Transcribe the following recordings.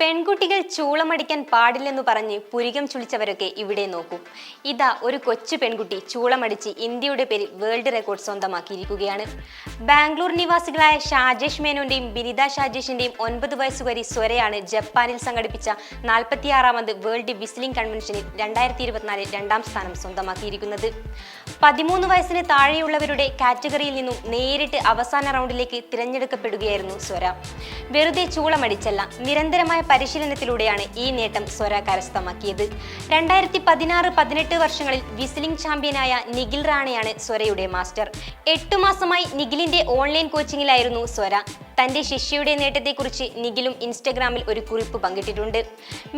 പെൺകുട്ടികൾ ചൂളമടിക്കാൻ പാടില്ലെന്ന് പറഞ്ഞ് പുരികം ചുളിച്ചവരൊക്കെ ഇവിടെ നോക്കൂ. ഇതാ ഒരു കൊച്ചു പെൺകുട്ടി ചൂളമടിച്ച് ഇന്ത്യയുടെ പേരിൽ വേൾഡ് റെക്കോർഡ് സ്വന്തമാക്കിയിരിക്കുകയാണ്. ബാംഗ്ലൂർ നിവാസികളായ ഷാജേഷ് മേനോന്റെയും ബിനിത ഷാജേഷിന്റെയും ഒൻപത് വയസ്സുകാരി സ്വരയാണ് ജപ്പാനിൽ സംഘടിപ്പിച്ച നാൽപ്പത്തിയാറാമത് വേൾഡ് വിസ്ലിംഗ് കൺവെൻഷനിൽ രണ്ടായിരത്തി ഇരുപത്തിനാലിൽ രണ്ടാം സ്ഥാനം സ്വന്തമാക്കിയിരിക്കുന്നത്. പതിമൂന്ന് വയസ്സിന് താഴെയുള്ളവരുടെ കാറ്റഗറിയിൽ നിന്നും നേരിട്ട് അവസാന റൗണ്ടിലേക്ക് തിരഞ്ഞെടുക്കപ്പെടുകയായിരുന്നു സ്വര. വെറുതെ ചൂളമടിച്ചല്ല നിരന്തരമായ പരിശീലനത്തിലൂടെയാണ് ഈ നേട്ടം സ്വര കരസ്ഥമാക്കിയത് രണ്ടായിരത്തി പതിനാറ് പതിനെട്ട് വർഷങ്ങളിൽ വിസിലിംഗ് ചാമ്പ്യനായ നിഖിൽ റാണയാണ് സ്വരയുടെ മാസ്റ്റർ. എട്ടു മാസമായി നിഖിലിന്റെ ഓൺലൈൻ കോച്ചിങ്ങിലായിരുന്നു സ്വര. തന്റെ ശിഷ്യയുടെ നേട്ടത്തെക്കുറിച്ച് നിഖിലും ഇൻസ്റ്റഗ്രാമിൽ ഒരു കുറിപ്പ് പങ്കിട്ടിട്ടുണ്ട്.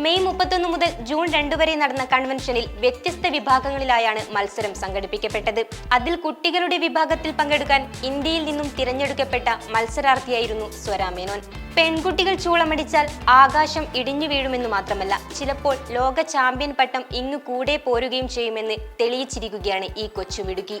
മെയ് മുപ്പത്തൊന്ന് മുതൽ ജൂൺ രണ്ട് വരെ നടന്ന കൺവെൻഷനിൽ വ്യത്യസ്ത വിഭാഗങ്ങളിലായാണ് മത്സരം സംഘടിപ്പിക്കപ്പെട്ടത്. അതിൽ കുട്ടികളുടെ വിഭാഗത്തിൽ പങ്കെടുക്കാൻ ഇന്ത്യയിൽ നിന്നും തിരഞ്ഞെടുക്കപ്പെട്ട മത്സരാർത്ഥിയായിരുന്നു സ്വര മേനോൻ. പെൺകുട്ടികൾ ചൂളമടിച്ചാൽ ആകാശം ഇടിഞ്ഞു വീഴുമെന്ന് മാത്രമല്ല ചിലപ്പോൾ ലോക ചാമ്പ്യൻ പട്ടം ഇങ്ങു കൂടെ പോരുകയും ചെയ്യുമെന്ന് തെളിയിച്ചിരിക്കുകയാണ് ഈ കൊച്ചുമിടുക്കി.